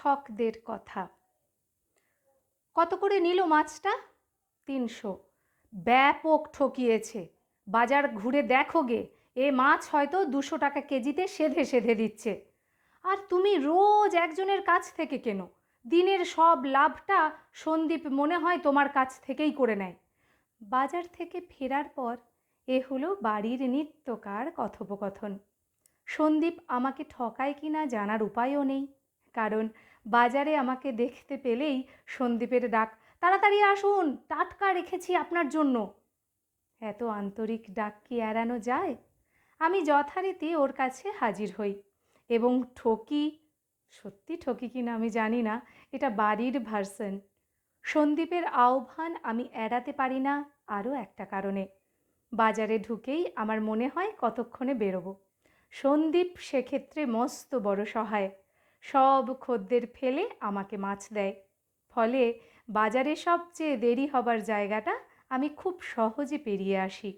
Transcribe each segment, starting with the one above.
ঠকদের কথা। কত করে নিল মাছটা? তিনশো। ব্যাপক ঠকিয়েছে। বাজার ঘুরে দেখো গে, এ মাছ হয়তো দুশো টাকা কেজিতে সেধে সেধে দিচ্ছে। আর তুমি রোজ একজনের কাছ থেকে কেনো? দিনের সব লাভটা সন্দীপ মনে হয় তোমার কাছ থেকেই করে নেয়। বাজার থেকে ফেরার পর এ হলো বাড়ির নিত্যকার কথোপকথন। সন্দীপ আমাকে ঠকায় কি না জানার উপায়ও নেই, কারণ বাজারে আমাকে দেখতে পেলেই সন্দীপের ডাক, তাড়াতাড়ি আসুন, টাটকা রেখেছি আপনার জন্য। এত আন্তরিক ডাক কি এড়ানো যায়? আমি যথারীতি ওর কাছে হাজির হই এবং ঠকি, সত্যি ঠকি কিনা আমি জানি না, এটা বাড়ির ভার্সন। সন্দীপের আহ্বান আমি এড়াতে পারি না আরও একটা কারণে। বাজারে ঢুকেই আমার মনে হয় কতক্ষণে বেরোবো। সন্দীপ সেক্ষেত্রে মস্ত বড় সহায়। সব খদ্দের ফেলে আমাকে মাছ দেয়। ফলে বাজারে সবচেয়ে দেরি হবার জায়গাটা আমি খুব সহজে পেরিয়ে আসি।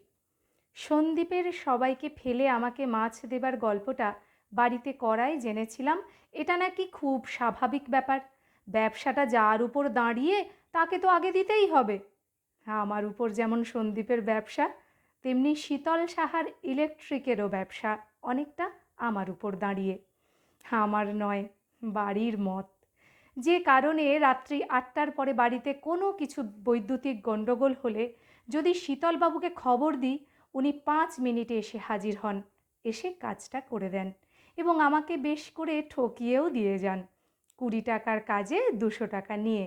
সন্দীপের সবাইকে ফেলে আমাকে মাছ দেবার গল্পটা বাড়িতে করাই জেনেছিলাম, এটা নাকি খুব স্বাভাবিক ব্যাপার। ব্যবসাটা যার উপর দাঁড়িয়ে তাকে তো আগে দিতেই হবে। আমার উপর যেমন সন্দীপের ব্যবসা, তেমনি শীতল সাহার ইলেকট্রিকেরও ব্যবসা অনেকটা আমার উপর দাঁড়িয়ে। আমার নয় বাড়ির মত। যে কারণে রাত্রি আটটার পরে বাড়িতে কোনো কিছু বৈদ্যুতিক গণ্ডগোল হলে যদি শীতলবাবুকে খবর দিই, উনি পাঁচ মিনিটে এসে হাজির হন, এসে কাজটা করে দেন এবং আমাকে বেশ করে ঠকিয়েও দিয়ে যান, কুড়ি টাকার কাজে দুশো টাকা নিয়ে।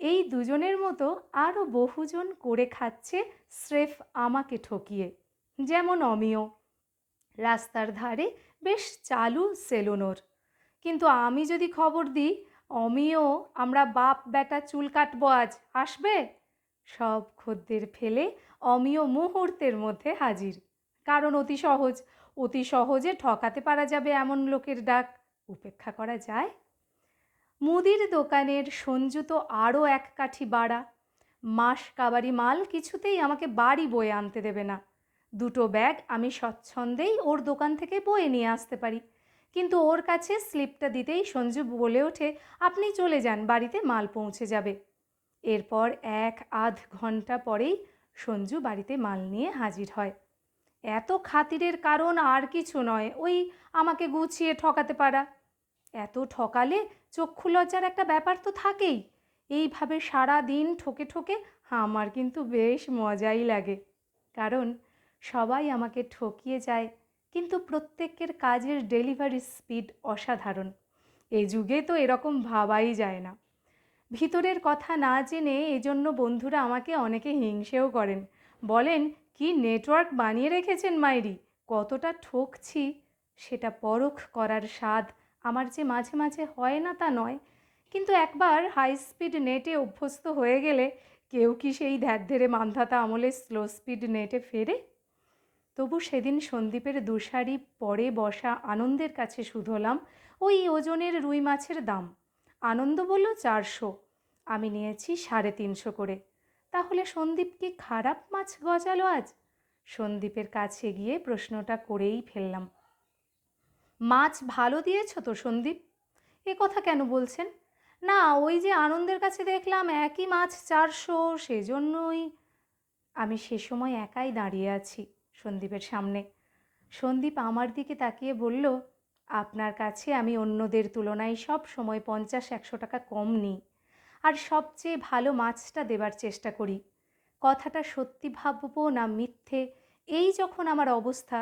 এই দুজনের মতো আরও বহুজন করে খাচ্ছে স্রেফ আমাকে ঠকিয়ে, যেমন অমিয়। রাস্তার ধারে বেশ চালু সেলুনোর। কিন্তু আমি যদি খবর দিই অমিয় আমরা বাপ বেটা চুল কাটবো আজ, আসবে? সব খদ্দের ফেলে অমিয় মুহূর্তের মধ্যে হাজির। কারণ অতি সহজ, অতি সহজে ঠকাতে পারা যাবে এমন লোকের ডাক। উপেক্ষা করা যায়? মুদির দোকানের সঞ্জু তো আরও এক কাঠি বাড়া। মাস কাবারি মাল কিছুতেই আমাকে বাড়ি বয়ে আনতে দেবে না। দুটো ব্যাগ আমি স্বচ্ছন্দেই ওর দোকান থেকে বয়ে নিয়ে আসতে পারি। কিন্তু ওর কাছে স্লিপটা দিতেই সঞ্জু বলে ওঠে, আপনি চলে যান, বাড়িতে মাল পৌঁছে যাবে। এরপর এক আধ ঘণ্টা পরেই সঞ্জু বাড়িতে মাল নিয়ে হাজির হয়। এত খাতিরের কারণ আর কিছু নয়, ওই আমাকে গুছিয়ে ঠকাতে পারা। এত ঠকালে চক্ষু লজ্জার একটা ব্যাপার তো থাকেই। এইভাবে সারা দিন ঠকে ঠকে আমার কিন্তু বেশ মজাই লাগে। কারণ সবাই আমাকে ঠকিয়ে যায় কিন্তু প্রত্যেকের কাজের ডেলিভারি স্পিড অসাধারণ। এ যুগে তো এরকম ভাবাই যায় না। ভিতরের কথা না জেনে এজন্য বন্ধুরা আমাকে অনেকে হিংসেও করেন। বলেন, কি নেটওয়ার্ক বানিয়ে রেখেছেন মাইরি? কতটা ঠকছি? সেটা পরখ করার স্বাদ আমার যে মাঝে মাঝে হয় না তা নয়। কিন্তু একবার হাই স্পিড নেটে অভ্যস্ত হয়ে গেলে কেউ কি সেই ধ্যার মান্ধাতা আমলে স্লো স্পিড নেটে ফেরে? তবু সেদিন সন্দীপের দুশারি পরে বসা আনন্দের কাছে শুধলাম ওই ওজনের রুই মাছের দাম। আনন্দ বলল, চারশো। আমি নিয়েছি সাড়ে তিনশো করে। তাহলে সন্দীপ কি খারাপ মাছ গজালো আজ? সন্দীপের কাছে গিয়ে প্রশ্নটা করেই ফেললাম। মাছ ভালো দিয়েছ তো সন্দীপ? এ কথা কেন বলছেন? না, ওই যে আনন্দের কাছে দেখলাম একই মাছ চারশো, সেজন্যই আমি সে সময় একাই দাঁড়িয়ে আছি। সন্দীপের সামনে। সন্দীপ আমার দিকে তাকিয়ে বলল, আপনার কাছে আমি অন্যদের তুলনায় সব সময় পঞ্চাশ, একশো টাকা কম নিই। আর সবচেয়ে ভালো মাছটা দেবার চেষ্টা করি। কথাটা সত্যি ভাববো না মিথ্যে? এই যখন আমার অবস্থা,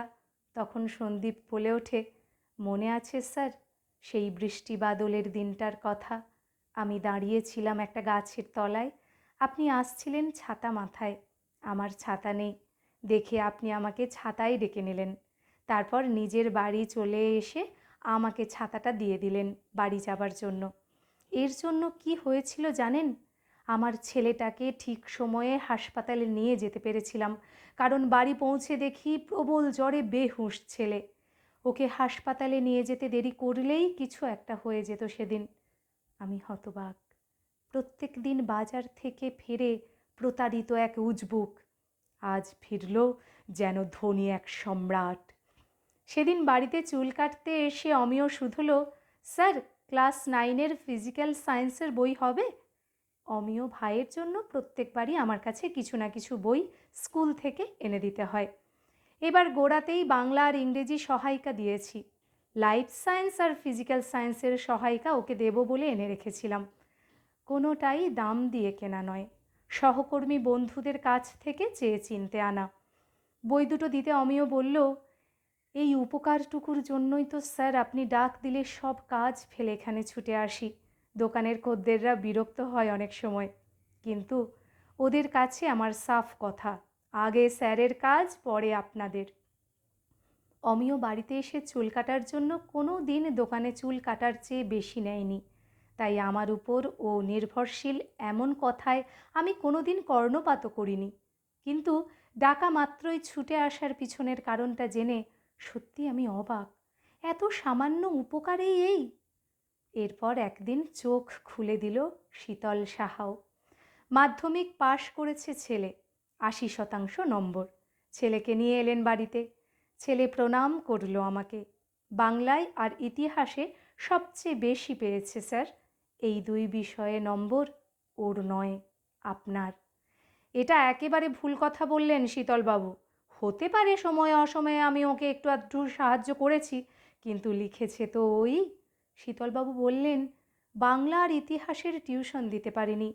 তখন সন্দীপ বলে ওঠে, মনে আছে স্যার, সেই বৃষ্টি বাদলের দিনটার কথা। আমি দাঁড়িয়েছিলাম একটা গাছের তলায়। আপনি আসছিলেন ছাতা মাথায়। আমার ছাতা নেই। দেখে আপনি আমাকে ছাতায় ডেকে নিলেন। তারপর নিজের বাড়ি চলে এসে আমাকে ছাতাটা দিয়ে দিলেন বাড়ি যাবার জন্য। এর জন্য কি হয়েছিল জানেন? আমার ছেলেটাকে ঠিক সময়ে হাসপাতালে নিয়ে যেতে পেরেছিলাম, কারণ বাড়ি পৌঁছে দেখি প্রবল জ্বরে বেহুশ ছেলে। ওকে হাসপাতালে নিয়ে যেতে দেরি করলেই কিছু একটা হয়ে যেত সেদিন। আমি হতবাক। প্রত্যেক দিন বাজার থেকে ফেরে প্রতারিত এক উজবুক আজ ফিরল যেন ধনী এক সম্রাট। সেদিন বাড়িতে চুল কাটতে এসে অমিয় শুধল, স্যার, ক্লাস নাইনের ফিজিক্যাল সায়েন্সের বই হবে? অমিয়, ভাইয়ের জন্য প্রত্যেকবারই আমার কাছে কিছু না কিছু বই স্কুল থেকে এনে দিতে হয়। এবার গোড়াতেই বাংলা আর ইংরেজি সহায়িকা দিয়েছি। লাইফ সায়েন্স আর ফিজিক্যাল সায়েন্সের সহায়িকা ওকে দেব বলে এনে রেখেছিলাম। কোনোটাই দাম দিয়ে কেনা নয়। সহকর্মী বন্ধুদের কাছ থেকে চেয়ে চিনতে আনা। বই দুটো দিতে অমিয় বলল, এই উপকারটুকুর জন্যই তো স্যার আপনি ডাক দিলে সব কাজ ফেলে এখানে ছুটে আসি। দোকানের খদ্দেররা বিরক্ত হয় অনেক সময়। কিন্তু ওদের কাছে আমার সাফ কথা। আগে স্যারের কাজ, পরে আপনাদের। অমিয় বাড়িতে এসে চুল কাটার জন্য কোনো দিন দোকানে চুল কাটার চেয়ে বেশি নেয়নি। তাই আমার উপর ও নির্ভরশীল এমন কথায় আমি কোনো দিন কর্ণপাতও করিনি। কিন্তু ডাকা মাত্রই ছুটে আসার পিছনের কারণটা জেনে সত্যি আমি অবাক। এত সামান্য উপকারেই এই? এরপর একদিন চোখ খুলে দিল শীতল সাহাও। মাধ্যমিক পাশ করেছে ছেলে, আশি শতাংশ নম্বর। ছেলেকে নিয়ে এলেন বাড়িতে। ছেলে প্রণাম করল আমাকে। বাংলায় আর ইতিহাসে সবচেয়ে বেশি পেয়েছে স্যার। দুই বিষয়ে নম্বর ওর নয় আপনার। এটা একেবারে ভুল কথা বললেন শীতলবাবু। হতে পারে সময়ে অসময়ে আমি ওকে একটু আধটু সাহায্য করেছি, কিন্তু লিখেছে তো ওই। শীতলবাবু বললেন বাংলা আর ইতিহাসের টিউশন দিতে পারিনি।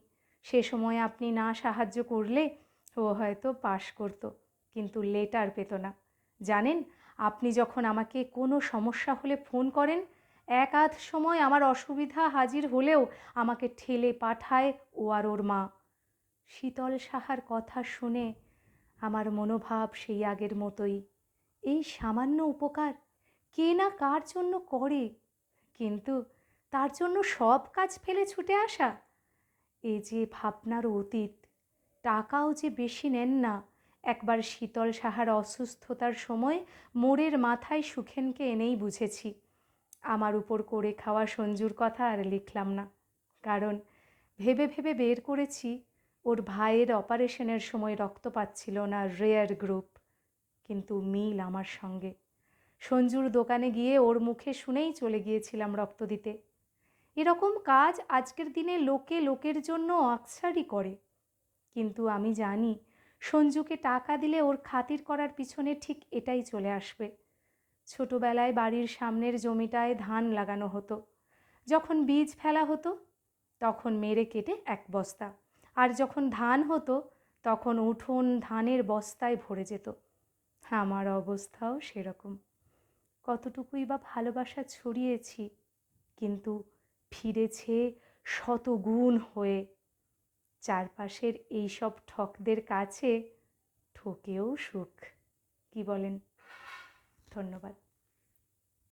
সে সময় আপনি না সাহায্য করলে ও হয়তো পাশ করত, কিন্তু লেটার পেত না। জানেন, আপনি যখন আমাকে কোনো সমস্যা হলে ফোন করেন এক আধ সময় আমার অসুবিধা হাজির হলেও আমাকে ঠেলে পাঠায় ও আর ওর মা। শীতল সাহার কথা শুনে আমার মনোভাব সেই আগের মতোই। এই সামান্য উপকার কে না কার জন্য করে? কিন্তু তার জন্য সব কাজ ফেলে ছুটে আসা? এ যে ভাবনার অতীত, টাকাও যে বেশি নেন না। একবার শীতল সাহার অসুস্থতার সময় মোড়ের মাথায় সুখেনকে এনেই বুঝেছি। আমার উপর করে খাওয়া সঞ্জুর কথা আর লিখলাম না। কারণ ভেবে ভেবে বের করেছি, ওর ভাইয়ের অপারেশনের সময় রক্ত পাচ্ছিল না রেয়ার গ্রুপ। কিন্তু মিল আমার সঙ্গে। সঞ্জুর দোকানে গিয়ে ওর মুখে শুনেই চলে গিয়েছিলাম রক্ত দিতে। এরকম কাজ আজকের দিনে লোকে লোকের জন্য আকসারই করে। কিন্তু আমি জানি, সঞ্জুকে টাকা দিলে ওর খাতির করার পিছনে ঠিক এটাই চলে আসবে। ছোটবেলায় বাড়ির সামনের জমিটায় ধান লাগানো হতো। যখন বীজ ফেলা হতো, তখন মেরে কেটে এক বস্তা। আর যখন ধান হতো, তখন উঠোন ধানের বস্তায় ভরে যেত। আমার অবস্থাও সেরকম। কতটুকুই বা ভালোবাসা ছড়িয়েছি, কিন্তু ফিরেছে শতগুণ হয়ে। চারপাশের এইসব ঠকদের কাছে ঠকেও সুখ, কি বলেন? ধন্যবাদ।